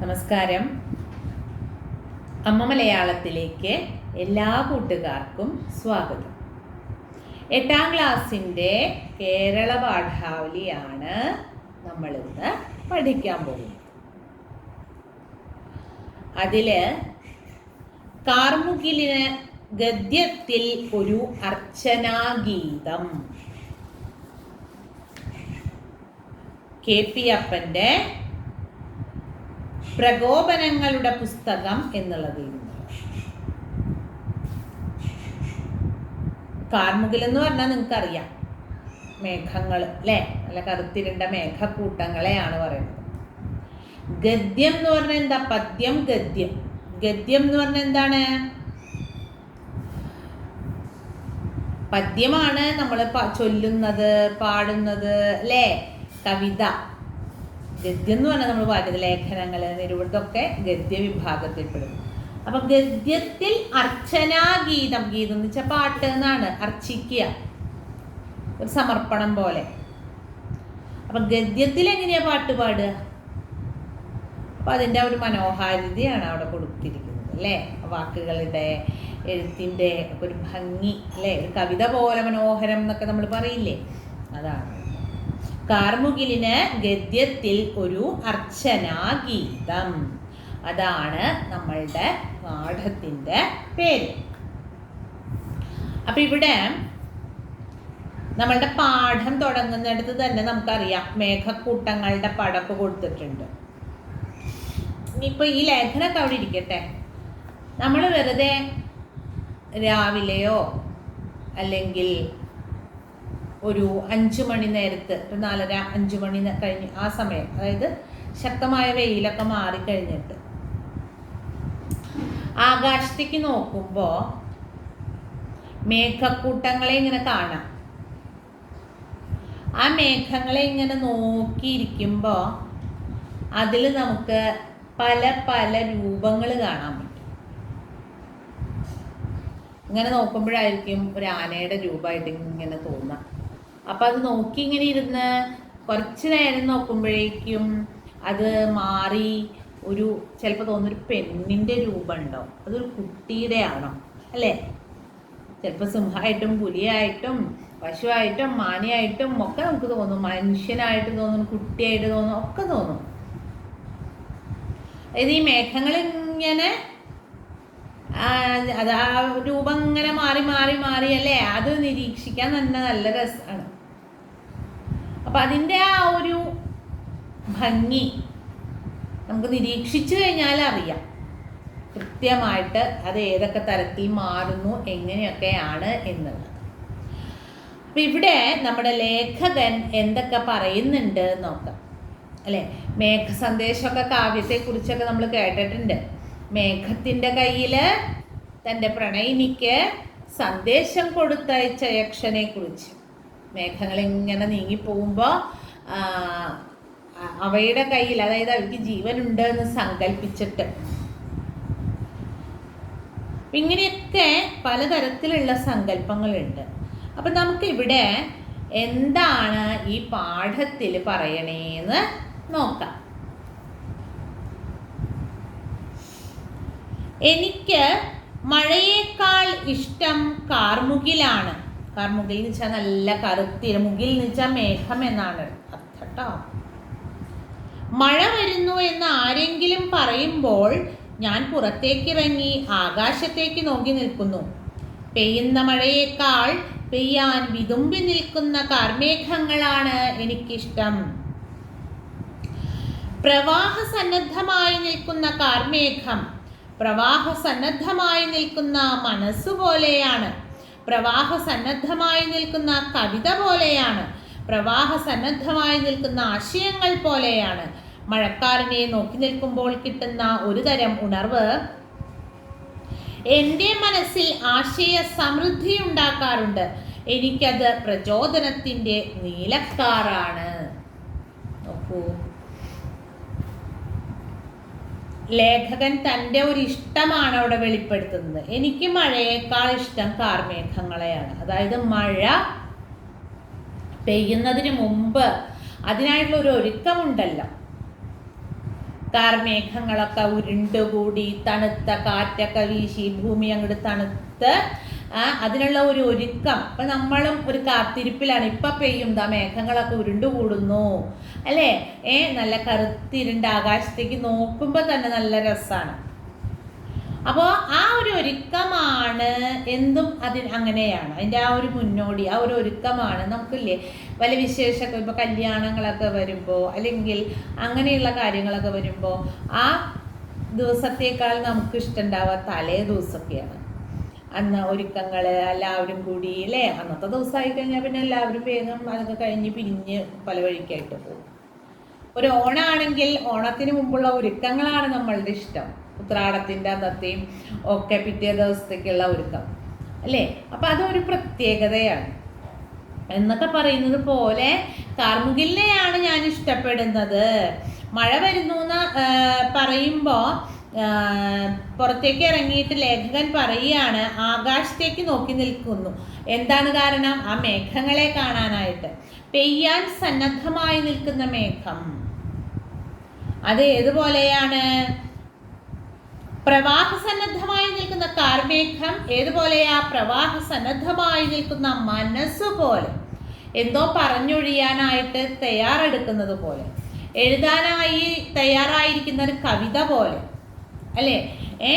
നമസ്കാരം. അമ്മ മലയാളത്തിലേക്ക് എല്ലാ കൂട്ടുകാർക്കും സ്വാഗതം. എട്ടാം ക്ലാസ്സിന്റെ കേരള പാഠാവലിയാണ് നമ്മളിന്ന് പഠിക്കാൻ പോകുന്നത്. അതിൽ കാർമുകിലിന് ഗദ്യത്തിൽ ഒരു അർച്ചനാഗീതം. കെ പി അപ്പന്റെ പ്രകോപനങ്ങളുടെ പുസ്തകം എന്നുള്ളത് കാർമുകിൽ എന്ന് പറഞ്ഞാൽ നിങ്ങൾക്കറിയാം. മേഘങ്ങൾ അല്ലേ നല്ല കറുത്തിരുണ്ട മേഘക്കൂട്ടങ്ങളെയാണ് പറയുന്നത്. ഗദ്യം എന്ന് പറഞ്ഞാൽ എന്താ? പദ്യം ഗദ്യം. ഗദ്യം എന്ന് പറഞ്ഞാൽ എന്താണ്? പദ്യമാണ് നമ്മൾ ചൊല്ലുന്നത് പാടുന്നത് അല്ലേ കവിത. ഗദ്യം എന്ന് പറഞ്ഞാൽ നമ്മൾ വായിക്കുന്ന ലേഖനങ്ങൾ നിരൂപണത്തൊക്കെ ഗദ്യ വിഭാഗത്തിൽപ്പെടും അപ്പം ഗദ്യത്തിൽ അർച്ചനാഗീതം ഗീതം എന്ന് വെച്ചാൽ പാട്ട് എന്നാണ് അർച്ചിക്കുക. ഒരു സമർപ്പണം പോലെ. അപ്പം ഗദ്യത്തിൽ എങ്ങനെയാണ് പാട്ട് പാടുക? അപ്പം അതിന്റെ ഒരു മനോഹാരിതയാണ് അവിടെ കൊടുത്തിരിക്കുന്നത് അല്ലേ? വാക്കുകളുടെ എഴുത്തിന്റെ ഒരു ഭംഗി അല്ലേ? ഒരു കവിത പോലെ മനോഹരം എന്നൊക്കെ നമ്മൾ പറയില്ലേ? അതാണ്. കാർമുകിലിന് ഗദ്യത്തിൽ ഒരു അർച്ചനാ ഗീതം. അതാണ് നമ്മളുടെ പാഠത്തിന്റെ പേര്. അപ്പം ഇവിടെ നമ്മളുടെ പാഠം തുടങ്ങുന്നിടത്ത് തന്നെ നമുക്കറിയാം മേഘക്കൂട്ടങ്ങളുടെ പടപ്പ് കൊടുത്തിട്ടുണ്ട്. ഇനിയിപ്പോൾ ഈ ലേഖനമൊക്കെ അവിടെ ഇരിക്കട്ടെ. നമ്മൾ വെറുതെ രാവിലെയോ അല്ലെങ്കിൽ ഒരു അഞ്ച് മണി നേരത്ത് ഒരു നാലര അഞ്ച് മണി കഴിഞ്ഞ് ആ സമയം. അതായത് ശക്തമായ വെയിലൊക്കെ മാറിക്കഴിഞ്ഞിട്ട്. ആകാശത്തേക്ക് നോക്കുമ്പോൾ മേഘക്കൂട്ടങ്ങളെ ഇങ്ങനെ കാണാം. ആ മേഘങ്ങളെ ഇങ്ങനെ നോക്കിയിരിക്കുമ്പോൾ അതിൽ നമുക്ക് പല പല രൂപങ്ങൾ കാണാൻ പറ്റും. ഇങ്ങനെ നോക്കുമ്പോഴായിരിക്കും ഒരു ആനയുടെ രൂപമായിട്ട് ഇങ്ങനെ തോന്നാം. അപ്പം അത് നോക്കി ഇങ്ങനെ ഇരുന്ന് കുറച്ച് നേരം നോക്കുമ്പോഴേക്കും അത് മാറി ഒരു ചിലപ്പോൾ തോന്നുന്നൊരു പെണ്ണിന്റെ രൂപം ഉണ്ടാവും. അതൊരു കുട്ടിയുടെ ആണോ അല്ലേ? ചിലപ്പോൾ സിംഹമായിട്ടും പുലിയായിട്ടും പശുവായിട്ടും മാനിയായിട്ടും ഒക്കെ നമുക്ക് തോന്നും. മനുഷ്യനായിട്ട് തോന്നും കുട്ടിയായിട്ട് തോന്നും ഒക്കെ തോന്നും. അതായത് ഈ മേഘങ്ങൾ ഇങ്ങനെ അത് ആ രൂപം ഇങ്ങനെ മാറി മാറി മാറി അല്ലേ? അത് നിരീക്ഷിക്കാൻ തന്നെ നല്ല രസമാണ് അപ്പം അതിന്റെ ആ ഒരു ഭംഗി നമുക്ക് നിരീക്ഷിച്ചു കഴിഞ്ഞാൽ അറിയാം. കൃത്യമായിട്ട് അത് ഏതൊക്കെ തരത്തിൽ മാറുന്നു എങ്ങനെയൊക്കെയാണ് എന്നുള്ളത്. അപ്പം ഇവിടെ നമ്മുടെ ലേഖകൻ എന്തൊക്കെ പറയുന്നുണ്ട് നോക്കാം. അല്ലേ? മേഘ സന്ദേശമൊക്കെ കാവ്യത്തെക്കുറിച്ചൊക്കെ നമ്മൾ കേട്ടിട്ടുണ്ട്. മേഘത്തിന്റെ കയ്യിൽ തന്റെ പ്രണയിനിക്ക് സന്ദേശം കൊടുത്തയച്ച യക്ഷനെ കുറിച്ച് മേഘങ്ങൾ ഇങ്ങനെ നീങ്ങിപ്പോകുമ്പോൾ അവയുടെ കയ്യിൽ അതായത് അവർക്ക് ജീവനുണ്ട് എന്ന് സങ്കല്പിച്ചിട്ട് ഇങ്ങനെയൊക്കെ പലതരത്തിലുള്ള സങ്കല്പങ്ങളുണ്ട്. അപ്പം നമുക്കിവിടെ എന്താണ് ഈ പാഠത്തിൽ പറയണേന്ന് നോക്കാം. എനിക്ക് മഴയേക്കാൾ ഇഷ്ടം കാർമുകിലാണ്. കാർമുകിൽ എന്ന് വെച്ചാൽ നല്ല കറുത്തിര മുകിൽ എന്ന് മേഘം എന്നാണ്. അർത്ഥട്ടോ മഴ വരുന്നു എന്ന് ആരെങ്കിലും പറയുമ്പോൾ ഞാൻ പുറത്തേക്കിറങ്ങി ആകാശത്തേക്ക് നോക്കി നിൽക്കുന്നു. പെയ്യുന്ന മഴയേക്കാൾ പെയ്യാൻ വിതുമ്പി നിൽക്കുന്ന കാർമേഘങ്ങളാണ് എനിക്കിഷ്ടം. പ്രവാഹ സന്നദ്ധമായി നിൽക്കുന്ന കാർമേഘം പ്രവാഹ സന്നദ്ധമായി നിൽക്കുന്ന മനസ്സ് പോലെയാണ് പ്രവാഹസന്നദ്ധമായി നിൽക്കുന്ന കവിത പോലെയാണ്. പ്രവാഹ സന്നദ്ധമായി നിൽക്കുന്ന ആശയങ്ങൾ പോലെയാണ്. മഴക്കാരനെ നോക്കി നിൽക്കുമ്പോൾ കിട്ടുന്ന ഒരു തരം ഉണർവ് എന്റെ മനസ്സിൽ ആശയ സമൃദ്ധി ഉണ്ടാക്കാറുണ്ട്. എനിക്കത് പ്രചോദനത്തിന്റെ നീലക്കാറാണ്. നോക്കൂ. ലേഖകൻ തന്റെ ഒരു ഇഷ്ടമാണ് അവിടെ വെളിപ്പെടുത്തുന്നത്. എനിക്ക് മഴയേക്കാൾ ഇഷ്ടം കാർമേഘങ്ങളെയാണ് അതായത് മഴ പെയ്യുന്നതിന് മുമ്പ് അതിനായിട്ടുള്ള ഒരു ഒരുക്കമുണ്ടല്ലോ. കാർമേഘങ്ങളൊക്കെ ഉരുണ്ടുകൂടി തണുത്ത കാറ്റൊക്കെ വീശി ഭൂമി അങ്ങോട്ട് തണുത്ത് അതിനുള്ള ഒരു ഒരുക്കം. ഇപ്പൊ നമ്മളും ഒരു കാത്തിരിപ്പിലാണ്. ഇപ്പൊ പെയ്യും. ദാ മേഘങ്ങളൊക്കെ ഉരുണ്ടുകൂടുന്നു. അല്ലേ? ഏ നല്ല കറുത്തിരുണ്ട ആകാശത്തേക്ക് നോക്കുമ്പോൾ തന്നെ നല്ല രസമാണ് അപ്പോൾ ആ ഒരു ഒരുക്കമാണ് എന്തും അതിന് അങ്ങനെയാണ്. അതിന്റെ ആ ഒരു മുന്നോടി ആ ഒരു ഒരുക്കമാണ് നമുക്കില്ലേ? വല്ല വിശേഷമൊക്കെ ഇപ്പോൾ കല്യാണങ്ങളൊക്കെ വരുമ്പോൾ അല്ലെങ്കിൽ അങ്ങനെയുള്ള കാര്യങ്ങളൊക്കെ വരുമ്പോൾ ആ ദിവസത്തേക്കാൾ നമുക്ക് ഇഷ്ടമുണ്ടാവുക തലേ ദിവസമൊക്കെയാണ് അന്ന് ഒരുക്കങ്ങൾ എല്ലാവരും കൂടി അല്ലേ അന്നത്തെ ദിവസമായി കഴിഞ്ഞാൽ പിന്നെ എല്ലാവരും വേഗം അതൊക്കെ കഴിഞ്ഞ് പിരിഞ്ഞ് പല വഴിക്കായിട്ട് പോകും. ഒരു ഓണാണെങ്കിൽ ഓണത്തിന് മുമ്പുള്ള ഒരുക്കങ്ങളാണ് നമ്മളുടെ ഇഷ്ടം. ഉത്രാടത്തിന്റെ അന്നത്തെയും ഒക്കെ പിറ്റേ ദിവസത്തേക്കുള്ള ഒരുക്കം അല്ലേ? അപ്പം അതൊരു പ്രത്യേകതയാണ്. എന്നൊക്കെ പറയുന്നത് പോലെ കാർമുകിലിനെയാണ് ഞാൻ ഇഷ്ടപ്പെടുന്നത്. മഴ വരുന്നു എന്ന് പറയുമ്പോൾ പുറത്തേക്ക് ഇറങ്ങിയിട്ട് ലേഖകൻ പറയുകയാണ് ആകാശത്തേക്ക് നോക്കി നിൽക്കുന്നു. എന്താണ് കാരണം? ആ മേഘങ്ങളെ കാണാനായിട്ട്. പെയ്യാൻ സന്നദ്ധമായി നിൽക്കുന്ന മേഘം. അത് ഏതുപോലെയാണ്? പ്രവാഹസന്നദ്ധമായി നിൽക്കുന്ന കാർമേഘം ഏതുപോലെയാ? പ്രവാഹസന്നദ്ധമായി നിൽക്കുന്ന മനസ്സ് പോലെ. എന്തോ പറഞ്ഞൊഴിയാനായിട്ട് തയ്യാറെടുക്കുന്നത് പോലെ. എഴുതാനായി തയ്യാറായിരിക്കുന്ന ഒരു കവിത പോലെ. അല്ലേ? ഏ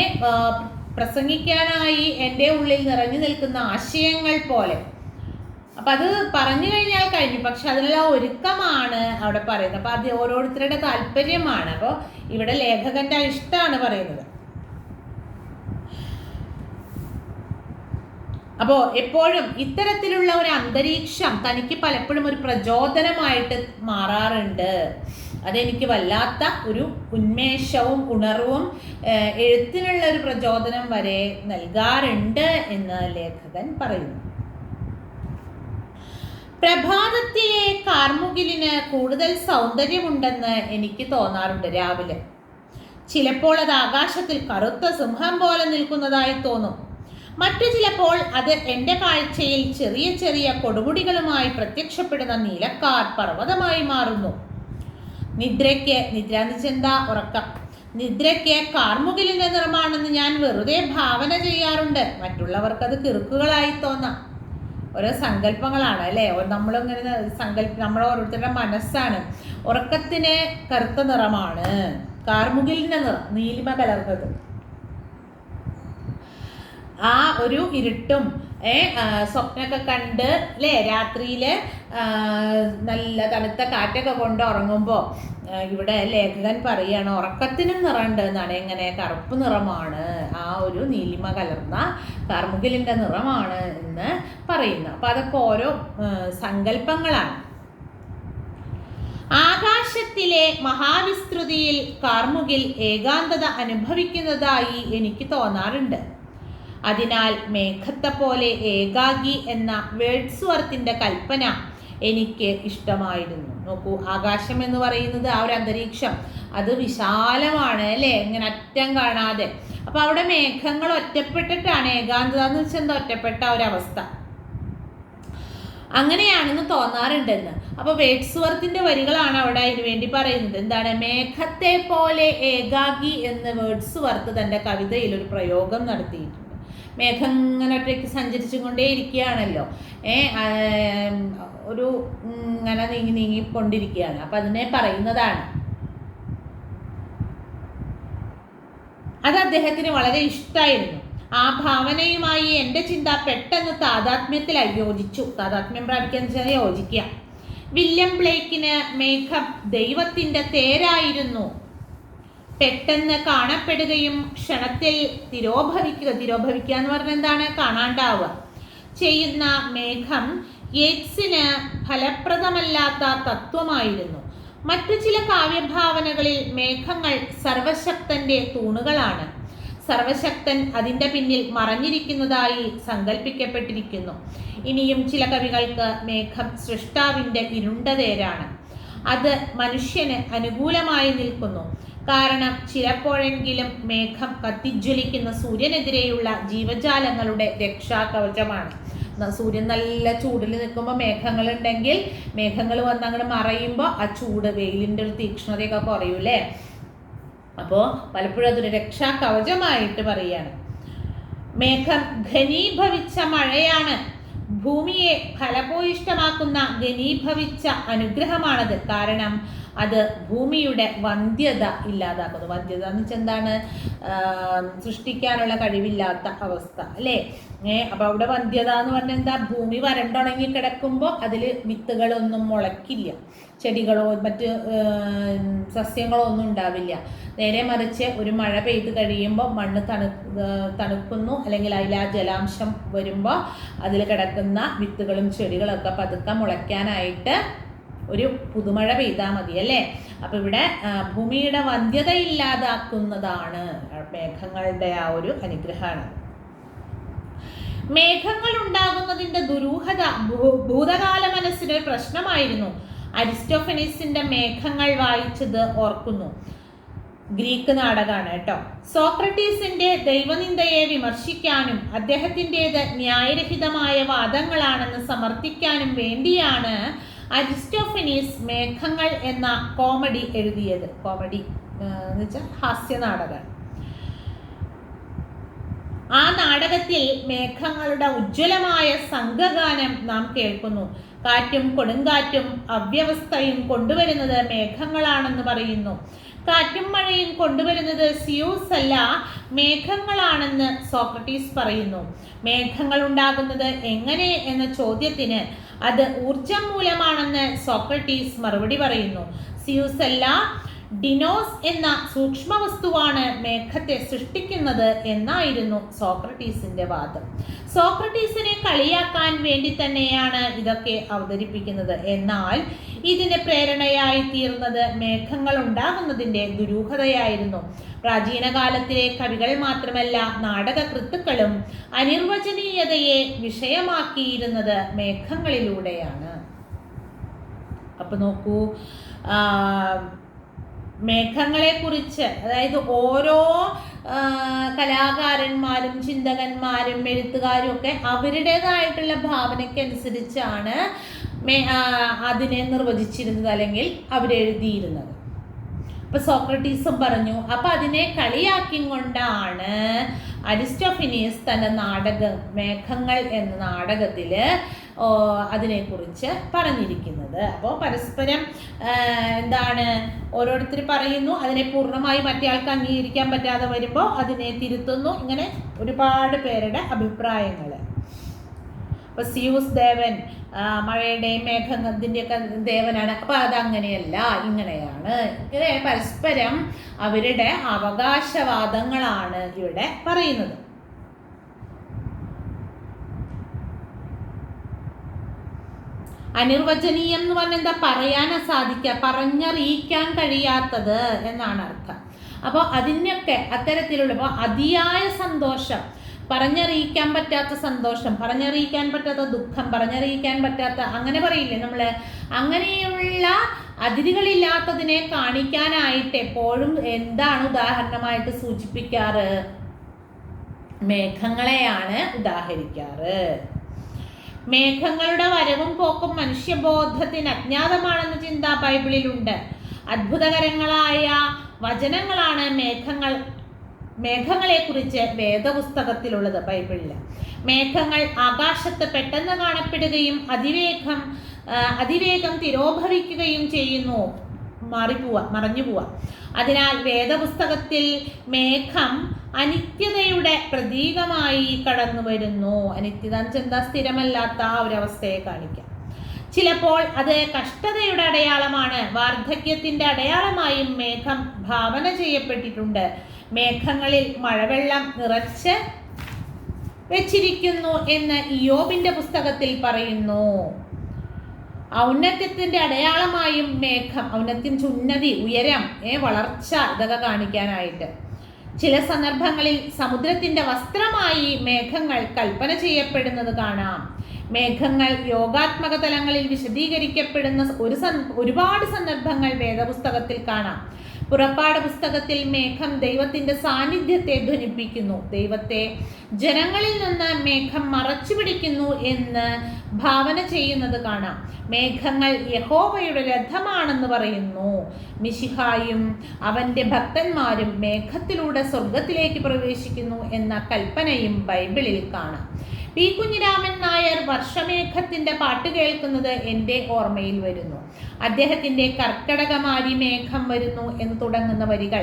പ്രസംഗിക്കാനായി എന്റെ ഉള്ളിൽ നിറഞ്ഞു നിൽക്കുന്ന ആശയങ്ങൾ പോലെ. അപ്പം അത് പറഞ്ഞു കഴിഞ്ഞാൽ കഴിഞ്ഞു. പക്ഷെ അതിനുള്ള ഒരുക്കമാണ് അവിടെ പറയുന്നത്. അപ്പം അത് ഓരോരുത്തരുടെ താല്പര്യമാണ്. അപ്പോൾ ഇവിടെ ലേഖകന്റെ ഇഷ്ടമാണ് പറയുന്നത്. അപ്പോൾ എപ്പോഴും ഇത്തരത്തിലുള്ള ഒരു അന്തരീക്ഷം തനിക്ക് പലപ്പോഴും ഒരു പ്രചോദനമായിട്ട് മാറാറുണ്ട്. അതെനിക്ക് വല്ലാത്ത ഒരു ഉന്മേഷവും ഉണർവും എഴുത്തിനുള്ള ഒരു പ്രചോദനം വരെ നൽകാറുണ്ട് എന്ന് ലേഖകൻ പറയുന്നു. പ്രഭാതത്തിലെ കാർമുകിലിന് കൂടുതൽ സൗന്ദര്യമുണ്ടെന്ന് എനിക്ക് തോന്നാറുണ്ട് രാവിലെ. ചിലപ്പോൾ അത് ആകാശത്തിൽ കറുത്ത സിംഹം പോലെ നിൽക്കുന്നതായി തോന്നും. മറ്റു ചിലപ്പോൾ അത് എന്റെ കാഴ്ചയിൽ ചെറിയ ചെറിയ കൊടുമുടികളുമായി പ്രത്യക്ഷപ്പെടുന്ന നീലക്കാർ പർവതമായി മാറുന്നു. നിദ്രയ്ക്ക് എന്താ ഉറക്കം? നിദ്രയ്ക്ക് കാർമുകിലിന്റെ നിറമാണെന്ന് ഞാൻ വെറുതെ ഭാവന ചെയ്യാറുണ്ട്. മറ്റുള്ളവർക്ക് അത് കിറുക്കുകളായി തോന്നാം. ഓരോ സങ്കല്പങ്ങളാണ് അല്ലേ? നമ്മളിങ്ങനെ സങ്കല്പ നമ്മൾ ഓരോരുത്തരുടെ മനസ്സാണ്. ഉറക്കത്തിന് കറുത്ത നിറമാണ്. കാർമുകിലിന്റെ നിറം നീലിമ കലർന്നത്. ആ ഒരു ഇരുട്ടും സ്വപ്നമൊക്കെ കണ്ട് അല്ലേ രാത്രിയിൽ നല്ല തണുത്ത കാറ്റൊക്കെ കൊണ്ട് ഉറങ്ങുമ്പോൾ ഇവിടെ ലേഖകൻ പറയുകയാണ് ഉറക്കത്തിനും നിറമുണ്ട് എന്നാണ്. എങ്ങനെ? കറുപ്പ് നിറമാണ്. ആ ഒരു നീലിമ കലർന്ന കാർമുകിലിന്റെ നിറമാണ് എന്ന് പറയുന്നു. അപ്പം അതൊക്കെ ഓരോ സങ്കല്പങ്ങളാണ്. ആകാശത്തിലെ മഹാവിസ്തൃതിയിൽ കാർമുകിൽ ഏകാന്തത അനുഭവിക്കുന്നതായി എനിക്ക് തോന്നാറുണ്ട്. അതിനാൽ മേഘത്തെ പോലെ ഏകാഗി എന്ന വേഡ്സ്വർത്തിന്റെ കൽപ്പന എനിക്ക് ഇഷ്ടമായിരുന്നു. നോക്കൂ ആകാശം എന്ന് പറയുന്നത് ആ ഒരു അന്തരീക്ഷം. അത് വിശാലമാണ് അല്ലേ? ഇങ്ങനെ അറ്റം കാണാതെ. അപ്പോൾ അവിടെ മേഘങ്ങൾ ഒറ്റപ്പെട്ടിട്ടാണ് ഏകാന്തത എന്ന് വെച്ചാൽ എന്താ? ഒറ്റപ്പെട്ട ഒരവസ്ഥ അങ്ങനെയാണെന്ന് തോന്നാറുണ്ടെന്ന്. അപ്പോൾ വേഡ്സ്വർത്തിന്റെ വരികളാണ് അവിടെ അതിന് വേണ്ടി പറയുന്നത്. എന്താണ്? മേഘത്തെ പോലെ ഏകാഗി എന്ന് വേഡ്സ്വർത്ത് തന്റെ കവിതയിൽ ഒരു പ്രയോഗം നടത്തിയിട്ടുണ്ട്. മേഘം ഇങ്ങനെ ഒറ്റയ്ക്ക് സഞ്ചരിച്ചു കൊണ്ടേ ഇരിക്കുകയാണല്ലോ ഏ ഒരു ഇങ്ങനെ നീങ്ങി നീങ്ങിക്കൊണ്ടിരിക്കുകയാണ്. അപ്പം അതിനെ പറയുന്നതാണ്. അത് അദ്ദേഹത്തിന് വളരെ ഇഷ്ടമായിരുന്നു ആ ഭാവനയുമായി എന്റെ ചിന്ത പെട്ടെന്ന് താതാത്മ്യത്തിലായി യോജിച്ചു താതാത്മ്യം പ്രാപിക്കാൻ വെച്ചാൽ യോജിക്കുക വില്യം ബ്ലേക്കിന് മേഘം ദൈവത്തിന്റെ തേരായിരുന്നു. പെട്ടെന്ന് കാണപ്പെടുകയും ക്ഷണത്തെ തിരോഭവിക്കുക തിരോഭവിക്കുക എന്ന് പറഞ്ഞാൽ എന്താണ്? കാണാണ്ടാവുക. ചെയ്യുന്ന മേഘം യേറ്റ്സിന് ഫലപ്രദമല്ലാത്ത തത്വമായിരുന്നു. മറ്റു ചില കാവ്യഭാവനകളിൽ മേഘങ്ങൾ സർവശക്തന്റെ തൂണുകളാണ്. സർവശക്തൻ അതിന്റെ പിന്നിൽ മറഞ്ഞിരിക്കുന്നതായി സങ്കല്പിക്കപ്പെട്ടിരിക്കുന്നു ഇനിയും ചില കവികൾക്ക് മേഘം സൃഷ്ടാവിന്റെ ഇരുണ്ടതേരാണ്. അത് മനുഷ്യന് അനുകൂലമായി നിൽക്കുന്നു. കാരണം ചിലപ്പോഴെങ്കിലും മേഘം കത്തിജ്വലിക്കുന്ന സൂര്യനെതിരെയുള്ള ജീവജാലങ്ങളുടെ രക്ഷാകവചമാണ്. സൂര്യൻ നല്ല ചൂടിൽ നിൽക്കുമ്പോൾ മേഘങ്ങൾ ഉണ്ടെങ്കിൽ മേഘങ്ങൾ വന്ന് അങ്ങോട്ട് മറയുമ്പോൾ ആ ചൂട് വെയിലിന്റെ ഒരു തീക്ഷ്ണതയൊക്കെ കുറയൂലേ അപ്പോൾ പലപ്പോഴും അതൊരു രക്ഷാകവചമായിട്ട് കവചമായിട്ട് പറയാണ് മേഘം ഘനീഭവിച്ച മഴയാണ്. ഭൂമിയെ ഫലഭൂയിഷ്ടമാക്കുന്ന ഘനീഭവിച്ച അനുഗ്രഹമാണത്. കാരണം അത് ഭൂമിയുടെ വന്ധ്യത ഇല്ലാതാക്കുന്നു. വന്ധ്യത എന്ന് വെച്ചാൽ എന്താണ്? സൃഷ്ടിക്കാനുള്ള കഴിവില്ലാത്ത അവസ്ഥ അല്ലേ? ഏ അപ്പൊ അവിടെ വന്ധ്യത എന്ന് പറഞ്ഞാൽ എന്താ? ഭൂമി വരണ്ടുണങ്ങി കിടക്കുമ്പോൾ അതിൽ വിത്തുകളൊന്നും മുളയ്ക്കില്ല. ചെടികളോ മറ്റ് സസ്യങ്ങളോ ഒന്നും ഉണ്ടാവില്ല. നേരെ മറിച്ച് ഒരു മഴ പെയ്ത് കഴിയുമ്പോൾ മണ്ണ് തണു തണുക്കുന്നു. അല്ലെങ്കിൽ അതിൽ ആ ജലാംശം വരുമ്പോൾ അതിൽ കിടക്കുന്ന വിത്തുകളും ചെടികളൊക്കെ പതുക്കെ മുളയ്ക്കാനായിട്ട് ഒരു പുതുമഴ പെയ്താൽ മതി അല്ലേ? അപ്പം ഇവിടെ ഭൂമിയുടെ വന്ധ്യത ഇല്ലാതാക്കുന്നതാണ് മേഘങ്ങളുടെ ആ ഒരു അനുഗ്രഹമാണ്. മേഘങ്ങൾ ഉണ്ടാകുന്നതിന്റെ ദുരൂഹത ഭൂതകാല മനസ്സിന് പ്രശ്നമായിരുന്നു. അരിസ്റ്റോഫനീസിന്റെ മേഘങ്ങൾ വായിച്ചത് ഓർക്കുന്നു. ഗ്രീക്ക് നാടകമാണ് കേട്ടോ. സോക്രട്ടീസിന്റെ ദൈവനിന്ദയെ വിമർശിക്കാനും അദ്ദേഹത്തിന്റെത് ന്യായരഹിതമായ വാദങ്ങളാണെന്ന് സമർത്ഥിക്കാനും വേണ്ടിയാണ് അരിസ്റ്റോഫനീസ് മേഘങ്ങൾ എന്ന കോമഡി എഴുതിയത്. കോമഡി എന്ന് വെച്ചാൽ ഹാസ്യനാടകം ആ നാടകത്തിൽ മേഘങ്ങളുടെ ഉജ്ജ്വലമായ സംഘഗാനം നാം കേൾക്കുന്നു. കാറ്റും കൊടുങ്കാറ്റും അവ്യവസ്ഥയും കൊണ്ടുവരുന്നത് മേഘങ്ങളാണെന്ന് പറയുന്നു. കാറ്റും മഴയും കൊണ്ടുവരുന്നത് സിയൂസ് അല്ല മേഘങ്ങളാണെന്ന് സോക്രട്ടീസ് പറയുന്നു. മേഘങ്ങൾ ഉണ്ടാകുന്നത് എങ്ങനെ എന്ന ചോദ്യത്തിന് അത് ഊർജം മൂലമാണെന്ന് സോക്രട്ടീസ് മറുപടി പറയുന്നു. സിയൂസ് അല്ല ഡിനോസ് എന്ന സൂക്ഷ്മവസ്തുവാണ് മേഘത്തെ സൃഷ്ടിക്കുന്നത് എന്നായിരുന്നു സോക്രട്ടീസിന്റെ വാദം. സോക്രട്ടീസിനെ കളിയാക്കാൻ വേണ്ടി തന്നെയാണ് ഇതൊക്കെ അവതരിപ്പിക്കുന്നത്. എന്നാൽ ഇതിന് പ്രേരണയായി തീർന്നത് മേഘങ്ങൾ ഉണ്ടാകുന്നതിന്റെ ദുരൂഹതയായിരുന്നു. പ്രാചീന കാലത്തിലെ കവികൾ മാത്രമല്ല നാടകകൃത്തുക്കളും അനിർവചനീയതയെ വിഷയമാക്കിയിരുന്നത് മേഘങ്ങളിലൂടെയാണ്. അപ്പൊ നോക്കൂ മേഘങ്ങളെക്കുറിച്ച് അതായത് ഓരോ കലാകാരന്മാരും ചിന്തകന്മാരും എഴുത്തുകാരും ഒക്കെ അവരുടേതായിട്ടുള്ള ഭാവനയ്ക്കനുസരിച്ചാണ് മേ അതിനെ നിർവചിച്ചിരുന്നത് അല്ലെങ്കിൽ അവരെഴുതിയിരുന്നത്. അപ്പൊ സോക്രട്ടീസും പറഞ്ഞു അപ്പൊ അതിനെ കളിയാക്കി കൊണ്ടാണ് അരിസ്റ്റോഫിനീസ് തന്റെ നാടകം മേഘങ്ങൾ എന്ന നാടകത്തിൽ അതിനെക്കുറിച്ച് പറഞ്ഞിരിക്കുന്നത്. അപ്പോൾ പരസ്പരം എന്താണ് ഓരോരുത്തർ പറയുന്നു അതിനെ പൂർണമായി മറ്റേ ആൾക്ക് അംഗീകരിക്കാൻ പറ്റാതെ വരുമ്പോൾ അതിനെ തിരുത്തുന്നു. ഇങ്ങനെ ഒരുപാട് പേരുടെ അഭിപ്രായങ്ങൾ അപ്പോൾ സിയൂസ് ദേവൻ മഴയുടെയും മേഘത്തിന്റെയൊക്കെ ദേവനാണ്. അപ്പൊ അതങ്ങനെയല്ല ഇങ്ങനെയാണ്. ഇങ്ങനെ പരസ്പരം അവരുടെ അവകാശവാദങ്ങളാണ് ഇവിടെ പറയുന്നത്. അനിർവചനീയം എന്ന് പറഞ്ഞാൽ എന്താ? പറയാൻ സാധിക്കുക. പറഞ്ഞറിയിക്കാൻ കഴിയാത്തത് എന്നാണ് അർത്ഥം. അപ്പോൾ അതിനൊക്കെ അത്തരത്തിലുള്ള ഇപ്പോൾ അതിയായ സന്തോഷം പറഞ്ഞറിയിക്കാൻ പറ്റാത്ത സന്തോഷം പറഞ്ഞറിയിക്കാൻ പറ്റാത്ത ദുഃഖം പറഞ്ഞറിയിക്കാൻ പറ്റാത്ത അങ്ങനെ പറയില്ലേ നമ്മൾ അങ്ങനെയുള്ള അതിരുകളില്ലാത്തതിനെ കാണിക്കാനായിട്ട് എപ്പോഴും എന്താണ് ഉദാഹരണമായിട്ട് സൂചിപ്പിക്കാറ്? മേഘങ്ങളെയാണ് ഉദാഹരിക്കാറ്. മേഘങ്ങളുടെ വരവും പോക്കും മനുഷ്യബോധത്തിന് അജ്ഞാതമാണെന്ന ചിന്ത ബൈബിളിലുണ്ട്. അത്ഭുതകരങ്ങളായ വചനങ്ങളാണ് മേഘങ്ങൾ മേഘങ്ങളെ കുറിച്ച് വേദപുസ്തകത്തിലുള്ളത് ബൈബിളിൽ മേഘങ്ങൾ ആകാശത്ത് പെട്ടെന്ന് കാണപ്പെടുകയും അതിവേഗം അതിവേഗം തിരോഭവിക്കുകയും ചെയ്യുന്നു. മാറിപ്പോവാ മറഞ്ഞു പോവാ അതിനാൽ വേദപുസ്തകത്തിൽ മേഘം അനിത്യതയുടെ പ്രതീകമായി കടന്നു വരുന്നു അനിത്യത എന്താ സ്ഥിരമല്ലാത്ത ആ ഒരു അവസ്ഥയെ കാണിക്കാം. ചിലപ്പോൾ അത് കഷ്ടതയുടെ അടയാളമാണ്. വാർദ്ധക്യത്തിന്റെ അടയാളമായും മേഘം ഭാവന ചെയ്യപ്പെട്ടിട്ടുണ്ട്. മേഘങ്ങളിൽ മഴവെള്ളം നിറച്ച് വെച്ചിരിക്കുന്നു എന്ന് ഇയോബിന്റെ പുസ്തകത്തിൽ പറയുന്നു. ഔന്നത്യത്തിന്റെ അടയാളമായും മേഘം ഔന്നത്യം ചുന്നതി ഉയരം ഏ വളർച്ച ഇതൊക്കെ കാണിക്കാനായിട്ട്. ചില സന്ദർഭങ്ങളിൽ സമുദ്രത്തിന്റെ വസ്ത്രമായി മേഘങ്ങൾ കൽപ്പന ചെയ്യപ്പെടുന്നത് കാണാം. മേഘങ്ങൾ യോഗാത്മക തലങ്ങളിൽ വിശദീകരിക്കപ്പെടുന്ന ഒരു ഒരുപാട് സന്ദർഭങ്ങൾ വേദപുസ്തകത്തിൽ കാണാം. പുറപ്പാട് പുസ്തകത്തിൽ മേഘം ദൈവത്തിന്റെ സാന്നിധ്യത്തെ ധ്വനിപ്പിക്കുന്നു. ദൈവത്തെ ജനങ്ങളിൽ നിന്ന് മേഘം മറച്ചു പിടിക്കുന്നു എന്ന് ഭാവന ചെയ്യുന്നത് കാണാം. മേഘങ്ങൾ യഹോവയുടെ രഥമാണെന്ന് പറയുന്നു. മിശിഹായും അവന്റെ ഭക്തന്മാരും മേഘത്തിലൂടെ സ്വർഗത്തിലേക്ക് പ്രവേശിക്കുന്നു എന്ന കൽപ്പനയും ബൈബിളിൽ കാണാം. പി കുഞ്ഞിരാമൻ നായർ വർഷമേഘത്തിന്റെ പാട്ട് കേൾക്കുന്നത് എന്റെ ഓർമ്മയിൽ വരുന്നു. അദ്ദേഹത്തിന്റെ കർക്കടകമാരി മേഘം വരുന്നു എന്ന് തുടങ്ങുന്ന വരികൾ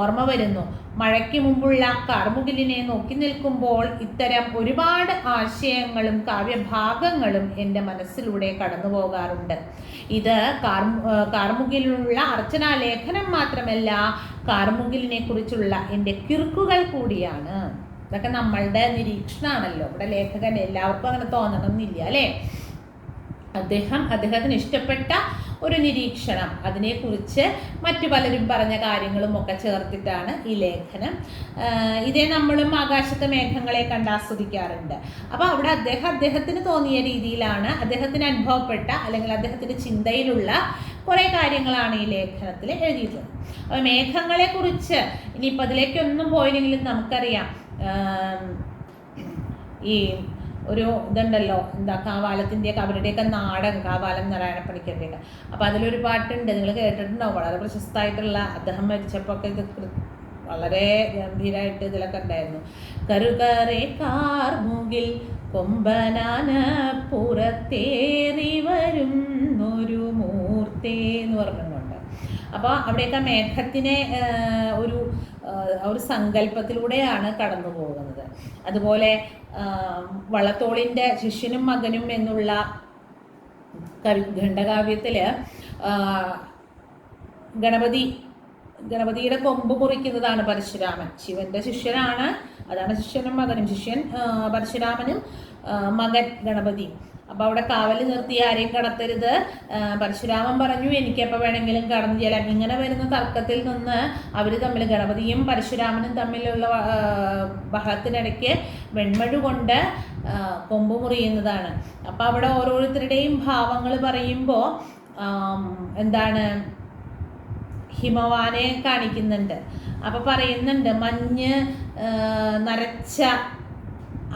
ഓർമ്മ വരുന്നു. മഴയ്ക്ക് മുമ്പുള്ള കാർമുകിലിനെ നോക്കി നിൽക്കുമ്പോൾ ഇത്തരം ഒരുപാട് ആശയങ്ങളും കാവ്യഭാഗങ്ങളും എന്റെ മനസ്സിലൂടെ കടന്നു പോകാറുണ്ട്. ഇത് കാർ കാർമുകിലുള്ള അർച്ചനാ ലേഖനം മാത്രമല്ല കാർമുകിലിനെ കുറിച്ചുള്ള എന്റെ കിറുക്കുകൾ കൂടിയാണ്. ഇതൊക്കെ നമ്മളുടെ നിരീക്ഷണമാണല്ലോ. ഇവിടെ ലേഖകൻ എല്ലാവർക്കും അങ്ങനെ തോന്നണമെന്നില്ല അല്ലേ? അദ്ദേഹം അദ്ദേഹത്തിന് ഇഷ്ടപ്പെട്ട ഒരു നിരീക്ഷണം. അതിനെക്കുറിച്ച് മറ്റു പലരും പറഞ്ഞ കാര്യങ്ങളും ഒക്കെ ചേർത്തിട്ടാണ് ഈ ലേഖനം. ഇതേ നമ്മളും ആകാശത്തെ മേഘങ്ങളെ കണ്ട് ആസ്വദിക്കാറുണ്ട്. അപ്പോൾ അവിടെ അദ്ദേഹം അദ്ദേഹത്തിന് തോന്നിയ രീതിയിലാണ് അദ്ദേഹത്തിന് അനുഭവപ്പെട്ട അല്ലെങ്കിൽ അദ്ദേഹത്തിന്റെ ചിന്തയിലുള്ള കുറേ കാര്യങ്ങളാണ് ഈ ലേഖനത്തിൽ എഴുതിയിട്ടുള്ളത്. അപ്പോൾ മേഘങ്ങളെക്കുറിച്ച് ഇനിയിപ്പോൾ അതിലേക്കൊന്നും പോയില്ലെങ്കിലും നമുക്കറിയാം. ഈ ഒരു ഇതുണ്ടല്ലോ എന്താ കാവാലത്തിന്റെയൊക്കെ അവരുടെയൊക്കെ നാടൻ കാവാലം നാരായണ പണിക്കരുടെയൊക്കെ. അപ്പോൾ അതിലൊരു പാട്ടുണ്ട് നിങ്ങൾ കേട്ടിട്ടുണ്ടാവും വളരെ പ്രശസ്തമായിട്ടുള്ള അദ്ദേഹം മരിച്ചപ്പോൾ ഒക്കെ ഇത് വളരെ ഗംഭീരമായിട്ട് ഇതിലൊക്കെ ഉണ്ടായിരുന്നു. കാർ കാർമുകിൽ കൊമ്പനാന പുറത്തേറി വരുന്നൊരു മൂർത്തേ എന്ന് പറഞ്ഞുകൊണ്ട് അപ്പോൾ അവിടെയൊക്കെ മേഘത്തിനെ ഒരു ഒരു സങ്കല്പത്തിലൂടെയാണ് കടന്നു പോകുന്നത്. അതുപോലെ വളത്തോളിന്റെ ശിഷ്യനും മകനും എന്നുള്ള കവി ഖണ്ഡകാവ്യത്തിൽ ഗണപതി ഗണപതിയുടെ കൊമ്പ് മുറിക്കുന്നതാണ് പരശുരാമൻ. ശിവന്റെ ശിഷ്യനാണ്. അതാണ് ശിഷ്യനും മകനും. ശിഷ്യൻ പരശുരാമനും മകൻ ഗണപതി. അപ്പോൾ അവിടെ കാവൽ നിർത്തി ആരെയും കടത്തരുത്. പരശുരാമൻ പറഞ്ഞു എനിക്കെപ്പോൾ വേണമെങ്കിലും കടന്നു ചെല്ലാം. ഇങ്ങനെ വരുന്ന തർക്കത്തിൽ നിന്ന് അവർ തമ്മിൽ ഗണപതിയും പരശുരാമനും തമ്മിലുള്ള ബഹളത്തിനിടയ്ക്ക് വെൺമഴു കൊണ്ട് കൊമ്പ് മുറിയുന്നതാണ്. അപ്പോൾ അവിടെ ഓരോരുത്തരുടെയും ഭാവങ്ങൾ പറയുമ്പോൾ എന്താണ് ഹിമവാനെ കാണിക്കുന്നുണ്ട്. അപ്പോൾ പറയുന്നുണ്ട് മഞ്ഞ് നരച്ച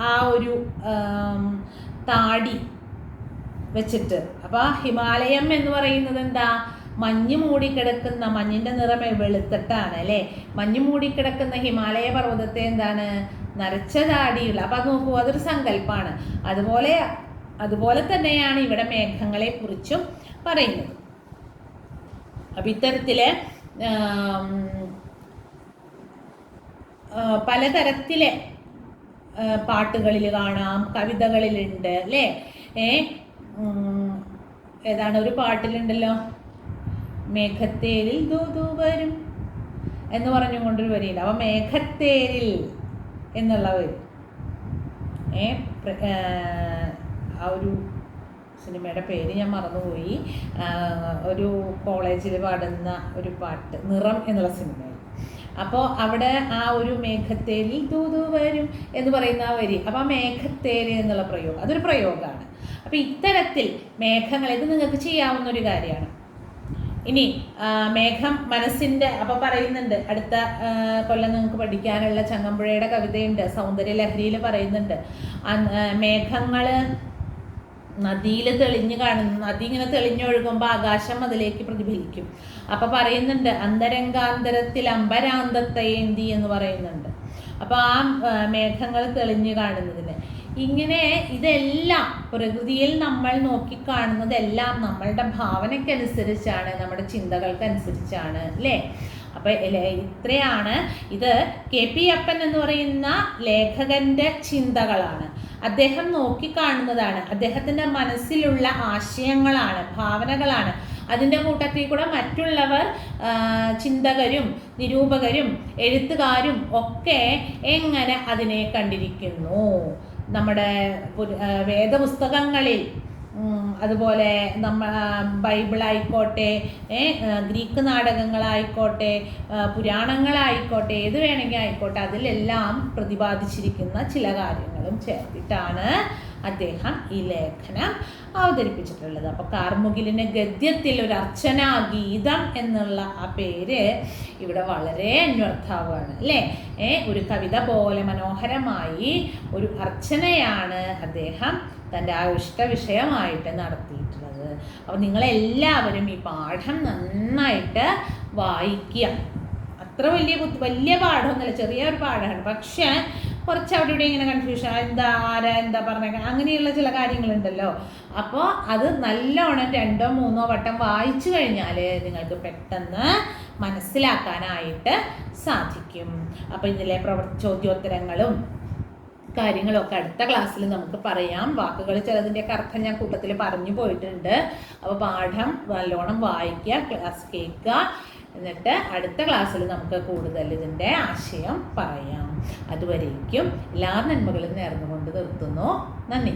ആ ഒരു താടി വെച്ചിട്ട്. അപ്പോൾ ഹിമാലയം എന്ന് പറയുന്നത് എന്താ? മഞ്ഞ് മൂടിക്കിടക്കുന്ന മഞ്ഞിന്റെ നിറം വെളുത്തിട്ടാണ് അല്ലേ? മഞ്ഞ് മൂടിക്കിടക്കുന്ന ഹിമാലയ പർവതത്തെ എന്താണ്? നരച്ച താടിയുള്ള അപ്പം അത് നോക്കൂ അതൊരു സങ്കല്പമാണ് അതുപോലെ അതുപോലെ തന്നെയാണ് ഇവിടെ മേഘങ്ങളെ കുറിച്ചും പറയുന്നത്. അപ്പം ഇത്തരത്തിൽ പലതരത്തിലെ ആ, പാട്ടുകളിൽ കാണാം കവിതകളിലുണ്ട് അല്ലേ? ഏ ഏതാണ് ഒരു പാട്ടിലുണ്ടല്ലോ? മേഘത്തേരിൽ ദൂതു വരും എന്ന് പറഞ്ഞുകൊണ്ടൊരു വരിയില്ല. അപ്പം മേഘത്തേരിൽ എന്നുള്ള വരി. ഏ ആ, ഒരു സിനിമയുടെ പേര് ഞാൻ മറന്നുപോയി. ഒരു കോളേജിൽ പാടുന്ന ഒരു പാട്ട് നിറം എന്നുള്ള സിനിമയിൽ അപ്പോൾ അവിടെ ആ ഒരു മേഘത്തേരിൽ തൂതു വരും എന്ന് പറയുന്ന ആ വരി. അപ്പോൾ ആ മേഘത്തേര് എന്നുള്ള പ്രയോഗം അതൊരു പ്രയോഗമാണ്. അപ്പോൾ ഇത്തരത്തിൽ മേഘങ്ങൾ ഇത് നിങ്ങൾക്ക് ചെയ്യാവുന്ന ഒരു കാര്യമാണ്. ഇനി മേഘം മനസ്സിന്റെ അപ്പോൾ പറയുന്നുണ്ട് അടുത്ത കൊല്ലം നിങ്ങൾക്ക് പഠിക്കാനുള്ള ചങ്ങമ്പുഴയുടെ കവിതയുണ്ട് സൗന്ദര്യ ലഹരിയിൽ പറയുന്നുണ്ട് മേഘങ്ങൾ നദിയിൽ തെളിഞ്ഞു കാണുന്നു നദി ഇങ്ങനെ തെളിഞ്ഞൊഴുകുമ്പോൾ ആകാശം അതിലേക്ക് പ്രതിഫലിക്കും. അപ്പൊ പറയുന്നുണ്ട് അന്തരംഗാന്തരത്തിൽ അമ്പരാന്തത്തേന്തി എന്ന് പറയുന്നുണ്ട്. അപ്പോൾ ആ, മേഘങ്ങൾ തെളിഞ്ഞു കാണുന്നതിന്. ഇങ്ങനെ ഇതെല്ലാം പ്രകൃതിയിൽ നമ്മൾ നോക്കിക്കാണുന്നതെല്ലാം നമ്മളുടെ ഭാവനയ്ക്കനുസരിച്ചാണ് നമ്മുടെ ചിന്തകൾക്കനുസരിച്ചാണ് അല്ലേ? അപ്പൊ ഇത്രയാണ്. ഇത് കെ പി അപ്പൻ എന്ന് പറയുന്ന ലേഖകന്റെ ചിന്തകളാണ്. അദ്ദേഹം നോക്കിക്കാണുന്നതാണ്. അദ്ദേഹത്തിന്റെ മനസ്സിലുള്ള ആശയങ്ങളാണ് ഭാവനകളാണ്. അതിന്റെ കൂട്ടത്തിൽ കൂടെ മറ്റുള്ളവർ ചിന്തകരും നിരൂപകരും എഴുത്തുകാരും ഒക്കെ എങ്ങനെ അതിനെ കണ്ടിരിക്കുന്നു? നമ്മുടെ വേദപുസ്തകങ്ങളിൽ അതുപോലെ നമ്മ ബൈബിളായിക്കോട്ടെ ഗ്രീക്ക് നാടകങ്ങളായിക്കോട്ടെ പുരാണങ്ങളായിക്കോട്ടെ ഏത് വേണമെങ്കിൽ ആയിക്കോട്ടെ അതിലെല്ലാം പ്രതിപാദിച്ചിരിക്കുന്ന ചില കാര്യങ്ങളും ചേർത്തിട്ടാണ് അദ്ദേഹം ഈ ലേഖനം അവതരിപ്പിച്ചിട്ടുള്ളത്. അപ്പോൾ കാർമുകിലിന് ഗദ്യത്തിൽ ഒരു അർച്ചന ഗീതം എന്നുള്ള ആ പേര് ഇവിടെ വളരെ അന്വർത്ഥാവാണ് അല്ലേ? ഒരു കവിത പോലെ മനോഹരമായി ഒരു അർച്ചനയാണ് അദ്ദേഹം തന്റെ ആ ഇഷ്ട വിഷയമായിട്ട് നടത്തിയിട്ടുള്ളത്. അപ്പോൾ നിങ്ങളെല്ലാവരും ഈ പാഠം നന്നായിട്ട് വായിക്കുക. അത്ര വലിയ വലിയ പാഠമൊന്നുമല്ല ചെറിയൊരു പാഠമാണ്. പക്ഷേ കുറച്ച് അവിടെ ഇവിടെ ഇങ്ങനെ കൺഫ്യൂഷൻ എന്താ ആരാ എന്താ പറഞ്ഞേ അങ്ങനെയുള്ള ചില കാര്യങ്ങളുണ്ടല്ലോ. അപ്പോൾ അത് നല്ലോണം രണ്ടോ മൂന്നോ വട്ടം വായിച്ചു കഴിഞ്ഞാൽ നിങ്ങൾക്ക് പെട്ടെന്ന് മനസ്സിലാക്കാനായിട്ട് സാധിക്കും. അപ്പോൾ ഇതിലെ പ്രവർ ചോദ്യോത്തരങ്ങളും കാര്യങ്ങളൊക്കെ അടുത്ത ക്ലാസ്സിൽ നമുക്ക് പറയാം. വാക്കുകൾ ചിലതിന്റെയൊക്കെ അർത്ഥം ഞാൻ കൂട്ടത്തിൽ പറഞ്ഞു പോയിട്ടുണ്ട്. അപ്പോൾ പാഠം നല്ലോണം വായിക്കുക ക്ലാസ് കേൾക്കുക. എന്നിട്ട് അടുത്ത ക്ലാസ്സിൽ നമുക്ക് കൂടുതൽ ഇതിന്റെ ആശയം പറയാം. അതുവരേക്കും എല്ലാ നന്മകളും നേർന്നുകൊണ്ട് നിർത്തുന്നു. നന്ദി.